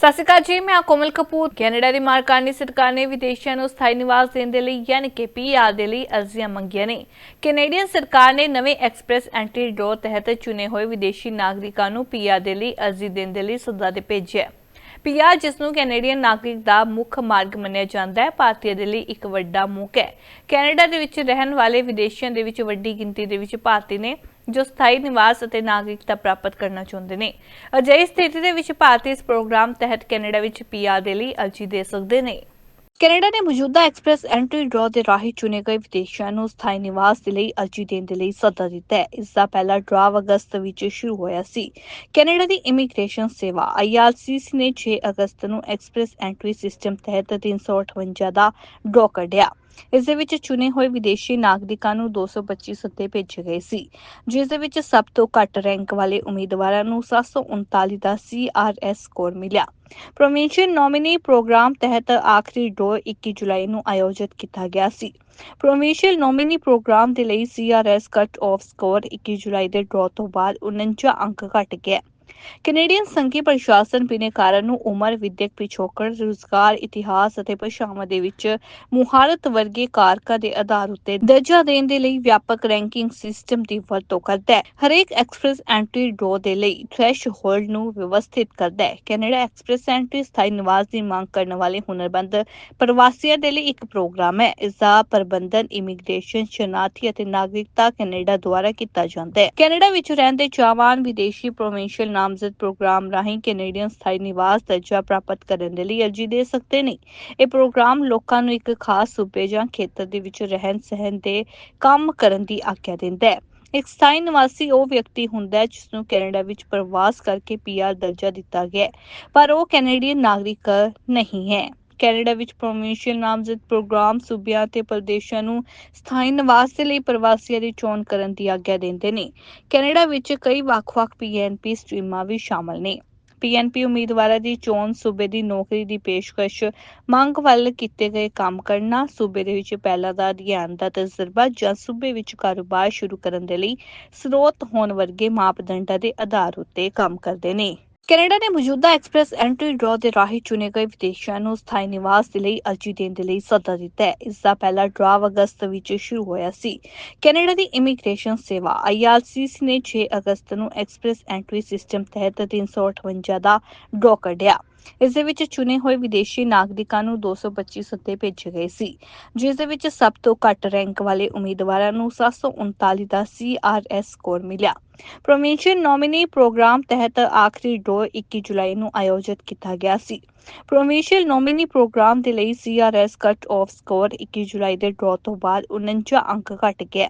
ਸਤਿ ਸ਼੍ਰੀ ਅਕਾਲ ਜੀ, ਮੈਂ ਕੋਮਲ ਕਪੂਰ। ਕੈਨੇਡਾ ਦੀ ਮਾਰਕਾਨੀ ਸਰਕਾਰ ਨੇ ਵਿਦੇਸ਼ੀਆਂ ਨੂੰ ਸਥਾਈ ਨਿਵਾਸ ਦੇਣ ਦੇ ਲਈ ਯਾਨੀ ਕਿ ਪੀਆਰ ਦੇ ਲਈ ਅਰਜ਼ੀਆਂ ਮੰਗੀਆਂ ਨੇ। ਕੈਨੇਡੀਅਨ ਸਰਕਾਰ ਨੇ ਨਵੇਂ ਐਕਸਪ੍ਰੈਸ ਐਂਟਰੀ ਡੋਰ ਤਹਿਤ ਚੁਣੇ ਹੋਏ ਵਿਦੇਸ਼ੀ ਨਾਗਰਿਕਾਂ ਨੂੰ ਪੀਆਰ ਦੇ ਲਈ ਅਰਜ਼ੀ ਦੇਣ ਦੇ ਲਈ ਸੱਦਾ ਤੇ ਭੇਜਿਆ ਹੈ। ਪੀਆਰ ਜਿਸ ਨੂੰ ਕੈਨੇਡੀਅਨ ਨਾਗਰਿਕ ਦਾ ਮੁੱਖ ਮਾਰਗ ਮੰਨਿਆ ਜਾਂਦਾ ਹੈ, ਭਾਰਤੀਆਂ ਦੇ ਲਈ ਇੱਕ ਵੱਡਾ ਮੌਕਾ ਹੈ। ਕੈਨੇਡਾ ਦੇ ਵਿੱਚ ਰਹਿਣ ਵਾਲੇ ਵਿਦੇਸ਼ੀਆਂ ਦੇ ਵਿੱਚ ਵੱਡੀ ਗਿਣਤੀ ਦੇ ਵਿੱਚ ਭਾਰਤੀ ਨੇ ਜੋ ਸਥਾਈ ਨਿਵਾਸ ਅਤੇ ਨਾਗਰਿਕਤਾ ਪ੍ਰਾਪਤ ਕਰਨਾ ਚਾਹੁੰਦੇ ਨੇ। ਅਜਿਹੀ ਸਥਿਤੀ ਦੇ ਵਿੱਚ ਭਾਰਤੀ ਇਸ ਪ੍ਰੋਗਰਾਮ ਤਹਿਤ ਕੈਨੇਡਾ ਵਿੱਚ ਪੀਆਰ ਦੇ ਲਈ ਅਰਜ਼ੀ ਦੇ ਸਕਦੇ ਨੇ। ਕੈਨੇਡਾ ਨੇ ਮੌਜੂਦਾ ਐਕਸਪ੍ਰੈਸ ਐਂਟਰੀ ਡਰਾ ਦੇ ਰਾਹੀਂ ਚੁਣੇ ਗਏ ਵਿਦੇਸ਼ੀਆਂ ਨੂੰ ਸਥਾਈ ਨਿਵਾਸ ਦੇ ਲਈ ਅਰਜ਼ੀ ਦੇਣ ਦੇ ਲਈ ਸੱਦਾ ਦਿੱਤਾ ਹੈ। ਇਸ ਦਾ ਪਹਿਲਾ ਡਰਾ ਅਗਸਤ ਵਿੱਚ ਸ਼ੁਰੂ ਹੋਇਆ ਸੀ। ਕੈਨੇਡਾ ਦੀ ਇਮੀਗ੍ਰੇਸ਼ਨ ਸੇਵਾ IRCC ਨੇ 6 ਅਗਸਤ ਨੂੰ ਐਕਸਪ੍ਰੈਸ ਐਂਟਰੀ ਸਿਸਟਮ ਤਹਿਤ 358 ਦਾ ਡਰਾ ਕੱਢਿਆ। ਇਸ ਦੇ ਵਿੱਚ ਚੁਣੇ ਹੋਏ ਵਿਦੇਸ਼ੀ ਨਾਗਰਿਕਾਂ ਨੂੰ 225 ਸੱਦੇ ਭੇਜੇ ਗਏ ਸੀ, ਜਿਸ ਦੇ ਵਿੱਚ ਸਭ ਤੋਂ ਘੱਟ ਰੈਂਕ ਵਾਲੇ ਉਮੀਦਵਾਰਾਂ ਨੂੰ 739 ਦਾ CRS ਸਕੋਰ ਮਿਲਿਆ। ਪ੍ਰੋਵਿੰਸ਼ੀਅਲ ਨੋਮੀਨੀ ਪ੍ਰੋਗਰਾਮ ਤਹਿਤ ਆਖਰੀ ਡੋ 21 ਜੁਲਾਈ ਨੂੰ ਆਯੋਜਿਤ ਕੀਤਾ ਗਿਆ ਸੀ। ਪ੍ਰੋਵਿੰਸ਼ੀਅਲ ਨੋਮੀਨੀ ਪ੍ਰੋਗਰਾਮ ਦੇ ਲਈ CRS ਕੱਟ ਆਫ ਸਕੋਰ 21 ਜੁਲਾਈ ਦੇ ਡਰਾ ਤੋਂ ਬਾਅਦ 49 ਅੰਕ ਘਟ ਗਿਆ। ਕੈਨੇਡੀਅਨ ਸੰਘੀ ਪ੍ਰਸ਼ਾਸਨ ਬਿਨੇਕਾਰਾਂ ਨੂੰ ਉਮਰ, ਵਿਦਿਅਕ ਪਿਛੋਕੜ, ਰੁਜ਼ਗਾਰ, ਇਤਿਹਾਸ ਅਤੇ ਭਾਸ਼ਾਵਾਂ ਦੇ ਵਿੱਚ ਮੁਹਾਰਤ ਵਰਗੇ ਕਾਰਕਾਂ ਦੇ ਆਧਾਰ ਉੱਤੇ ਦਰਜਾ ਦੇਣ ਦੇ ਲਈ ਵਿਆਪਕ ਰੈਂਕਿੰਗ ਸਿਸਟਮ ਦੀ ਵਰਤੋਂ ਕਰਦਾ ਹੈ। ਹਰੇਕ ਐਕਸਪ੍ਰੈਸ ਐਂਟਰੀ ਡੋ ਦੇ ਲਈ ਥ੍ਰੈਸ਼ਹੋਲਡ ਨੂੰ ਵਿਵਸਥਿਤ ਕਰਦਾ ਹੈ। ਕੈਨੇਡਾ ਐਕਸਪ੍ਰੈਸ ਐਂਟਰੀ ਸਥਾਈ ਨਿਵਾਸ ਦੀ ਮੰਗ ਕਰਨ ਵਾਲੇ ਹੁਨਰਬੰਦ ਪ੍ਰਵਾਸੀਆਂ ਦੇ ਲਈ ਇੱਕ ਪ੍ਰੋਗਰਾਮ ਹੈ। ਇਸ ਦਾ ਪ੍ਰਬੰਧਨ, ਇਮੀਗ੍ਰੇਸ਼ਨ ਸ਼ਨਾਖਤੀ ਅਤੇ ਨਾਗਰਿਕਤਾ ਕੈਨੇਡਾ ਦੁਆਰਾ ਕੀਤਾ ਜਾਂਦਾ ਹੈ। ਕੈਨੇਡਾ ਵਿੱਚ ਰਹਿੰਦੇ ਚਾਹਵਾਨ ਵਿਦੇਸ਼ੀ ਪ੍ਰੋਵਿੰਸ਼ੀਅਲ ਨਾਮਜ਼ਦ ਪ੍ਰੋਗਰਾਮ ਰਾਹੀਂ ਕੈਨੇਡੀਅਨ ਸਥਾਈ ਨਿਵਾਸ ਦਰਜਾ ਪ੍ਰਾਪਤ ਕਰਨ ਦੇ ਲਈ ਅਰਜ਼ੀ ਦੇ ਸਕਦੇ ਨੇ। ਇਹ ਪ੍ਰੋਗਰਾਮ ਲੋਕਾਂ ਨੂੰ ਇੱਕ ਖਾਸ ਸੂਬੇ ਜਾਂ ਖੇਤਰ ਦੇ ਵਿੱਚ ਰਹਿਣ ਸਹਿਣ ਤੇ ਕੰਮ ਕਰਨ ਦੀ ਆਗਿਆ ਦਿੰਦਾ ਹੈ। ਇੱਕ ਸਥਾਈ ਨਿਵਾਸੀ ਉਹ ਵਿਅਕਤੀ ਹੁੰਦਾ ਹੈ ਜਿਸ ਨੂੰ ਕੈਨੇਡਾ ਵਿੱਚ ਪ੍ਰਵਾਸ ਕਰਕੇ ਪੀਆਰ ਦਰਜਾ ਦਿੱਤਾ ਗਿਆ ਪਰ ਉਹ ਕੈਨੇਡੀਅਨ ਨਾਗਰਿਕ ਨਹੀਂ ਹੈ। ਕੈਨੇਡਾ ਵਿੱਚ ਪ੍ਰੋਵਿੰਸ਼ੀਅਲ ਨਾਮਜ਼ਦ ਪ੍ਰੋਗਰਾਮ ਸੂਬਿਆਂ ਤੇ ਪ੍ਰਦੇਸ਼ਾਂ ਨੂੰ ਸਥਾਈ ਨਿਵਾਸ ਦੇ ਲਈ ਪ੍ਰਵਾਸੀਆਂ ਦੀ ਚੋਣ ਕਰਨ ਦੀ ਆਗਿਆ ਦਿੰਦੇ ਨੇ। ਕੈਨੇਡਾ ਵਿੱਚ ਕਈ ਵੱਖ-ਵੱਖ ਪੀਐਨਪੀ ਸਟਰੀਮਾਂ ਵੀ ਸ਼ਾਮਲ ਨੇ। ਪੀਐਨਪੀ ਉਮੀਦਵਾਰਾਂ ਦੀ ਚੋਣ ਸੂਬੇ ਦੀ ਨੌਕਰੀ ਦੀ ਪੇਸ਼ਕਸ਼, ਮੰਗ ਵੱਲ ਕੀਤੇ ਗਏ ਕੰਮ ਕਰਨਾ, ਸੂਬੇ ਦੇ ਵਿੱਚ ਪਹਿਲਾਂ ਦਾ ਅਧਿਐਨ ਦਾ ਤਜਰਬਾ ਜਾਂ ਸੂਬੇ ਵਿੱਚ ਕਾਰੋਬਾਰ ਸ਼ੁਰੂ ਕਰਨ ਦੇ ਲਈ ਸਰੋਤ ਹੋਣ ਵਰਗੇ ਮਾਪਦੰਡਾਂ ਦੇ ਆਧਾਰ ਉੱਤੇ ਕੰਮ ਕਰਦੇ ਨੇ। ਕੈਨੇਡਾ ਨੇ ਮੌਜੂਦਾ ਐਕਸਪ੍ਰੈਸ ਐਂਟਰੀ ਡਰਾ ਦੇ ਰਾਹੀਂ ਚੁਣੇ ਗਏ ਵਿਦੇਸ਼ੀਆਂ ਨੂੰ ਸਥਾਈ ਨਿਵਾਸ ਦੇ ਲਈ ਅਰਜ਼ੀ ਦੇਣ ਦੇ ਲਈ ਸੱਦਾ ਦਿੱਤਾ ਹੈ। ਇਸ ਦਾ ਪਹਿਲਾ ਡਰਾ ਅਗਸਤ ਵਿੱਚ ਸ਼ੁਰੂ ਹੋਇਆ ਸੀ। ਕੈਨੇਡਾ ਦੀ ਇਮੀਗ੍ਰੇਸ਼ਨ ਸੇਵਾ IRCC ਨੇ 6 ਅਗਸਤ ਨੂੰ ਐਕਸਪ੍ਰੈਸ ਐਂਟਰੀ ਸਿਸਟਮ ਤਹਿਤ 358 ਦਾ ਡਰਾ ਕੱਢਿਆ। ਇਸ ਦੇ ਵਿੱਚ ਚੁਣੇ ਹੋਏ ਵਿਦੇਸ਼ੀ ਨਾਗਰਿਕਾਂ ਨੂੰ 225 ਸੱਦੇ ਭੇਜੇ ਗਏ ਸੀ, ਜਿਸ ਦੇ ਵਿੱਚ ਸਭ ਤੋਂ ਘੱਟ ਰੈਂਕ ਵਾਲੇ ਉਮੀਦਵਾਰਾਂ ਨੂੰ 739 ਦਾ CRS ਸਕੋਰ ਮਿਲਿਆ। ਪ੍ਰੋਵਿੰਸ਼ੀਅਲ ਨੋਮੀਨੀ ਪ੍ਰੋਗਰਾਮ ਤਹਿਤ ਆਖਰੀ ਡੋ 21 ਜੁਲਾਈ ਨੂੰ ਆਯੋਜਿਤ ਕੀਤਾ ਗਿਆ ਸੀ। ਪ੍ਰੋਵਿੰਸ਼ੀਅਲ ਨੋਮੀਨੀ ਪ੍ਰੋਗਰਾਮ ਦੇ ਲਈ CRS ਕੱਟ ਆਫ ਸਕੋਰ 21 ਜੁਲਾਈ ਦੇ ਡਰਾ ਤੋਂ ਬਾਅਦ 49 ਅੰਕ ਘਟ ਗਿਆ।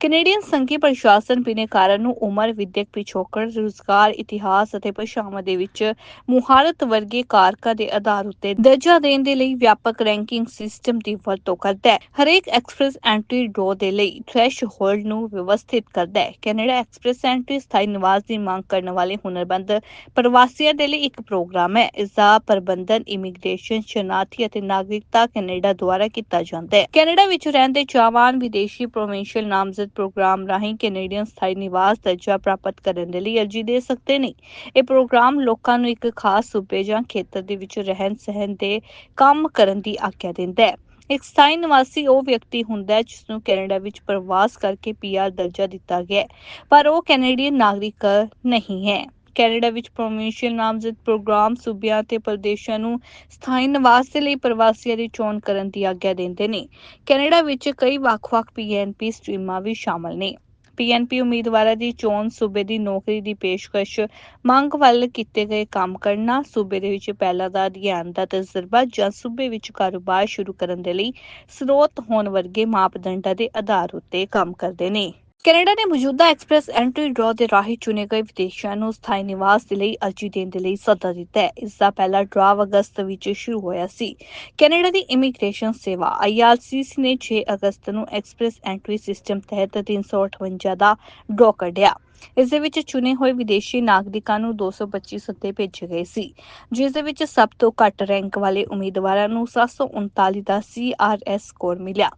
ਕੈਨੇਡੀਅਨ ਸੰਘੀ ਪ੍ਰਸ਼ਾਸਨ ਬਿਨੇਕਾਰਾਂ ਨੂੰ ਉਮਰ ਵਿਦਿਅਕ ਪਿਛੋਕੜ, ਰੁਜ਼ਗਾਰ, ਇਤਿਹਾਸ ਅਤੇ ਭਾਸ਼ਾਵਾਂ ਦੇ ਵਿੱਚ ਮੁਹਾਰਤ ਵਰਗੇ ਕਾਰਕਾਂ ਦੇ ਆਧਾਰ ਉੱਤੇ ਦਰਜਾ ਦੇਣ ਦੇ ਲਈ ਵਿਆਪਕ ਰੈਂਕਿੰਗ ਸਿਸਟਮ ਦੀ ਵਰਤੋਂ ਕਰਦਾ ਹੈ। ਹਰੇਕ ਐਕਸਪ੍ਰੈਸ ਐਂਟਰੀ ਡੋ ਦੇ ਲਈ ਥ੍ਰੈਸ਼ਹੋਲਡ ਨੂੰ ਵਿਵਸਥਿਤ ਕਰਦਾ ਹੈ। ਕੈਨੇਡਾ ਐਕਸਪ੍ਰੈਸ ਐਂਟਰੀ ਸਥਾਈ ਨਿਵਾਸ ਦੀ ਮੰਗ ਕਰਨ ਵਾਲੇ ਹੁਨਰਬੰਦ ਪ੍ਰਵਾਸੀਆਂ ਦੇ ਲਈ ਇੱਕ ਪ੍ਰੋਗਰਾਮ ਹੈ। ਇਸ ਦਾ ਪ੍ਰਬੰਧਨ ਇਮੀਗ੍ਰੇਸ਼ਨ ਸ਼ਨਾਖਤੀ ਅਤੇ ਨਾਗਰਿਕਤਾ ਕੈਨੇਡਾ ਦੁਆਰਾ ਕੀਤਾ ਜਾਂਦਾ ਹੈ। ਕੈਨੇਡਾ ਵਿੱਚ ਰਹਿੰਦੇ ਚਾਹਵਾਨ ਵਿਦੇਸ਼ੀ ਪ੍ਰੋਵਿੰਸ਼ੀਅਲ ਨਾਮਜ਼ਦ ਪ੍ਰੋਗਰਾਮ ਰਾਹੀਂ ਕੈਨੇਡੀਅਨ ਸਥਾਈ ਨਿਵਾਸ ਦਰਜਾ ਪ੍ਰਾਪਤ ਕਰਨ ਦੇ ਲਈ ਅਰਜ਼ੀ ਦੇ ਸਕਦੇ ਨੇ। ਇਹ ਪ੍ਰੋਗਰਾਮ ਲੋਕਾਂ ਨੂੰ ਇੱਕ ਖਾਸ ਸੂਬੇ ਜਾਂ ਖੇਤਰ ਦੇ ਵਿੱਚ ਰਹਿਣ ਸਹਿਣ ਦੇ ਕੰਮ ਕਰਨ ਦੀ ਆਗਿਆ ਦਿੰਦਾ ਹੈ। ਇੱਕ ਸਥਾਈ ਨਿਵਾਸੀ ਉਹ ਵਿਅਕਤੀ ਹੁੰਦਾ ਹੈ ਜਿਸ ਨੂੰ ਕੈਨੇਡਾ ਵਿੱਚ ਪ੍ਰਵਾਸ ਕਰਕੇ ਪੀਆਰ ਦਰਜਾ ਦਿੱਤਾ ਗਿਆ ਪਰ ਉਹ ਕੈਨੇਡੀਅਨ ਨਾਗਰਿਕ ਨਹੀਂ ਹੈ। ਕੈਨੇਡਾ ਵਿੱਚ ਪ੍ਰੋਵਿੰਸ਼ੀਅਲ ਨਾਮਜ਼ਦ ਪ੍ਰੋਗਰਾਮ ਸੂਬਿਆਂ ਤੇ ਪ੍ਰਦੇਸ਼ਾਂ ਨੂੰ ਸਥਾਈ ਨਿਵਾਸ ਦੇ ਲਈ ਪ੍ਰਵਾਸੀਆਂ ਦੀ ਚੋਣ ਕਰਨ ਦੀ ਆਗਿਆ ਦਿੰਦੇ ਨੇ। ਕੈਨੇਡਾ ਵਿੱਚ ਕਈ ਵੱਖ-ਵੱਖ ਪੀਐਨਪੀ ਸਟਰੀਮਾਂ ਵੀ ਸ਼ਾਮਲ ਨੇ। ਪੀਐਨਪੀ ਉਮੀਦਵਾਰਾਂ ਦੀ ਚੋਣ ਸੂਬੇ ਦੀ ਨੌਕਰੀ ਦੀ ਪੇਸ਼ਕਸ਼, ਮੰਗ ਵੱਲ ਕੀਤੇ ਗਏ ਕੰਮ ਕਰਨਾ, ਸੂਬੇ ਦੇ ਵਿੱਚ ਪਹਿਲਾਂ ਦਾ ਅਧਿਐਨ ਦਾ ਤਜਰਬਾ ਜਾਂ ਸੂਬੇ ਵਿੱਚ ਕਾਰੋਬਾਰ ਸ਼ੁਰੂ ਕਰਨ ਦੇ ਲਈ ਸਰੋਤ ਹੋਣ ਵਰਗੇ ਮਾਪਦੰਡਾਂ ਦੇ ਆਧਾਰ ਉੱਤੇ ਕੰਮ ਕਰਦੇ ਨੇ। ਕੈਨੇਡਾ ਨੇ ਮੌਜੂਦਾ ਐਕਸਪ੍ਰੈਸ ਐਂਟਰੀ ਡਰਾ ਦੇ ਰਾਹੀਂ ਚੁਣੇ ਗਏ ਵਿਦੇਸ਼ੀਆਂ ਨੂੰ ਸਥਾਈ ਨਿਵਾਸ ਦੇ ਲਈ ਅਰਜ਼ੀ ਦੇਣ ਦੇ ਲਈ ਸੱਦਾ ਦਿੱਤਾ ਹੈ। ਇਸ ਦਾ ਪਹਿਲਾ ਡਰਾ ਅਗਸਤ ਵਿੱਚ ਸ਼ੁਰੂ ਹੋਇਆ ਸੀ। ਕੈਨੇਡਾ ਦੀ ਇਮੀਗ੍ਰੇਸ਼ਨ ਸੇਵਾ IRCC ਨੇ 6 ਅਗਸਤ ਨੂੰ ਐਕਸਪ੍ਰੈਸ ਐਂਟਰੀ ਸਿਸਟਮ ਤਹਿਤ 358 ਦਾ ਡਰਾ ਕੱਢਿਆ। ਇਸ ਦੇ ਵਿੱਚ ਚੁਣੇ ਹੋਏ ਵਿਦੇਸ਼ੀ ਨਾਗਰਿਕਾਂ ਨੂੰ 225 ਸੱਦੇ ਭੇਜੇ ਗਏ ਸੀ, ਜਿਸ ਦੇ ਵਿੱਚ ਸਭ ਤੋਂ ਘੱਟ ਰੈਂਕ ਵਾਲੇ ਉਮੀਦਵਾਰਾਂ ਨੂੰ 739 ਦਾ ਸੀਆਰਐਸ ਸਕੋਰ ਮਿਲਿਆ।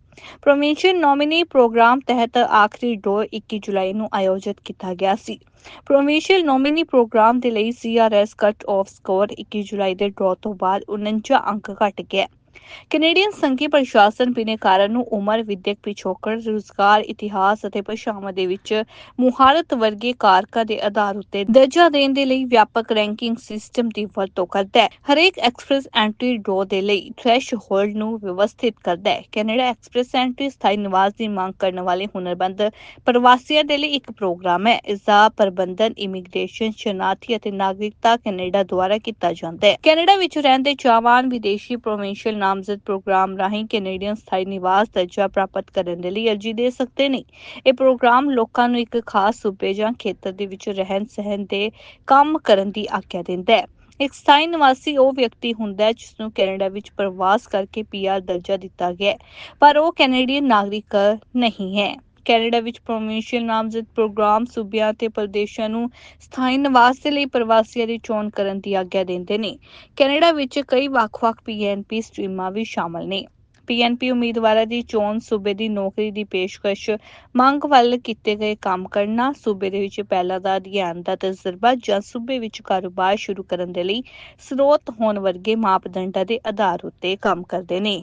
ਪ੍ਰੋਵਿੰਸ਼ੀਅਲ ਨੋਮੀਨੀ ਪ੍ਰੋਗਰਾਮ ਤਹਿਤ ਆਖਰੀ ਡੋ 21 ਜੁਲਾਈ ਨੂੰ ਆਯੋਜਿਤ ਕੀਤਾ ਗਿਆ ਸੀ। ਪ੍ਰੋਵਿੰਸ਼ੀਅਲ ਨੋਮੀਨੀ ਪ੍ਰੋਗਰਾਮ ਦੇ ਲਈ ਸੀਆਰਐਸ ਕੱਟ ਆਫ ਸਕੋਰ 21 ਜੁਲਾਈ ਦੇ ਡਰਾਅ ਤੋਂ ਬਾਅਦ 49 ਅੰਕ ਘਟ ਗਿਆ। ਕੈਨੇਡੀਅਨ ਸੰਘੀ ਪ੍ਰਸ਼ਾਸਨ ਬਿਨੇਕਾਰਾਂ ਨੂੰ ਉਮਰ, ਵਿਦਿਅਕ ਪਿਛੋਕੜ, ਰੁਜ਼ਗਾਰ, ਇਤਿਹਾਸ ਅਤੇ ਭਾਸ਼ਾਵਾਂ ਦੇ ਵਿੱਚ ਮੁਹਾਰਤ ਵਰਗੇ ਕਾਰਕਾਂ ਦੇ ਆਧਾਰ ਉੱਤੇ ਦਰਜਾ ਦੇਣ ਦੇ ਲਈ ਵਿਆਪਕ ਰੈਂਕਿੰਗ ਸਿਸਟਮ ਦੀ ਵਰਤੋਂ ਕਰਦਾ ਹੈ। ਹਰੇਕ ਐਕਸਪ੍ਰੈਸ ਐਂਟਰੀ ਡਰੋ ਦੇ ਲਈ ਥ੍ਰੈਸ਼ਹੋਲਡ ਨੂੰ ਵਿਵਸਥਿਤ ਕਰਦਾ ਹੈ। ਕੈਨੇਡਾ ਐਕਸਪ੍ਰੈਸ ਐਂਟਰੀ ਸਥਾਈ ਨਿਵਾਸ ਦੀ ਮੰਗ ਕਰਨ ਵਾਲੇ ਹੁਨਰਬੰਦ ਪ੍ਰਵਾਸੀਆਂ ਦੇ ਲਈ ਇੱਕ ਪ੍ਰੋਗਰਾਮ ਹੈ। ਇਸ ਦਾ ਪ੍ਰਬੰਧਨ ਇਮੀਗ੍ਰੇਸ਼ਨ, ਸ਼ਨਾਖਤੀ ਅਤੇ ਨਾਗਰਿਕਤਾ ਕੈਨੇਡਾ ਦੁਆਰਾ ਕੀਤਾ ਜਾਂਦਾ ਹੈ। ਕੈਨੇਡਾ ਵਿੱਚ ਰਹਿੰਦੇ ਚਾਹਵਾਨ ਵਿਦੇਸ਼ੀ ਪ੍ਰੋਵਿੰਸ਼ੀਅਲ ਨਾਮਜ਼ਦ ਪ੍ਰੋਗਰਾਮ ਰਾਹੀਂ ਕੈਨੇਡੀਅਨ ਸਥਾਈ ਨਿਵਾਸ ਦਰਜਾ ਪ੍ਰਾਪਤ ਕਰਨ ਦੇ ਲਈ ਅਰਜ਼ੀ ਦੇ ਸਕਦੇ ਨੇ। ਇਹ ਪ੍ਰੋਗਰਾਮ ਲੋਕਾਂ ਨੂੰ ਇੱਕ ਖਾਸ ਸੂਬੇ ਜਾਂ ਖੇਤਰ ਦੇ ਵਿੱਚ ਰਹਿਣ ਸਹਿਣ ਦੇ ਕੰਮ ਕਰਨ ਦੀ ਆਗਿਆ ਦਿੰਦਾ ਹੈ। ਇੱਕ ਸਥਾਈ ਨਿਵਾਸੀ ਉਹ ਵਿਅਕਤੀ ਹੁੰਦਾ ਹੈ ਜਿਸ ਨੂੰ ਕੈਨੇਡਾ ਵਿੱਚ ਪ੍ਰਵਾਸ ਕਰਕੇ ਪੀਆਰ ਦਰਜਾ ਦਿੱਤਾ ਗਿਆ ਹੈ, ਪਰ ਉਹ ਕੈਨੇਡੀਅਨ ਨਾਗਰਿਕ ਨਹੀਂ ਹੈ। ਕੈਨੇਡਾ ਵਿੱਚ ਪ੍ਰੋਵਿੰਸ਼ੀਅਲ ਨਾਮਜ਼ਦ ਪ੍ਰੋਗਰਾਮ ਸੂਬਿਆਂ ਤੇ ਪ੍ਰਦੇਸ਼ਾਂ ਨੂੰ ਸਥਾਈ ਨਿਵਾਸ ਦੇ ਲਈ ਪ੍ਰਵਾਸੀਆਂ ਦੀ ਚੋਣ ਕਰਨ ਦੀ ਆਗਿਆ ਦਿੰਦੇ ਨੇ। ਕੈਨੇਡਾ ਵਿੱਚ ਕਈ ਵੱਖ-ਵੱਖ ਪੀਐਨਪੀ ਸਟਰੀਮਾਂ ਵੀ ਸ਼ਾਮਲ ਨੇ। ਪੀਐਨਪੀ ਉਮੀਦਵਾਰਾਂ ਦੀ ਚੋਣ ਸੂਬੇ ਦੀ ਨੌਕਰੀ ਦੀ ਪੇਸ਼ਕਸ਼, ਮੰਗ ਵੱਲ ਕੀਤੇ ਗਏ ਕੰਮ ਕਰਨਾ, ਸੂਬੇ ਦੇ ਵਿੱਚ ਪਹਿਲਾਂ ਦਾ ਅਧਿਐਨ ਦਾ ਤਜਰਬਾ ਜਾਂ ਸੂਬੇ ਵਿੱਚ ਕਾਰੋਬਾਰ ਸ਼ੁਰੂ ਕਰਨ ਦੇ ਲਈ ਸਰੋਤ ਹੋਣ ਵਰਗੇ ਮਾਪਦੰਡਾਂ ਦੇ ਆਧਾਰ ਉੱਤੇ ਕੰਮ ਕਰਦੇ ਨੇ।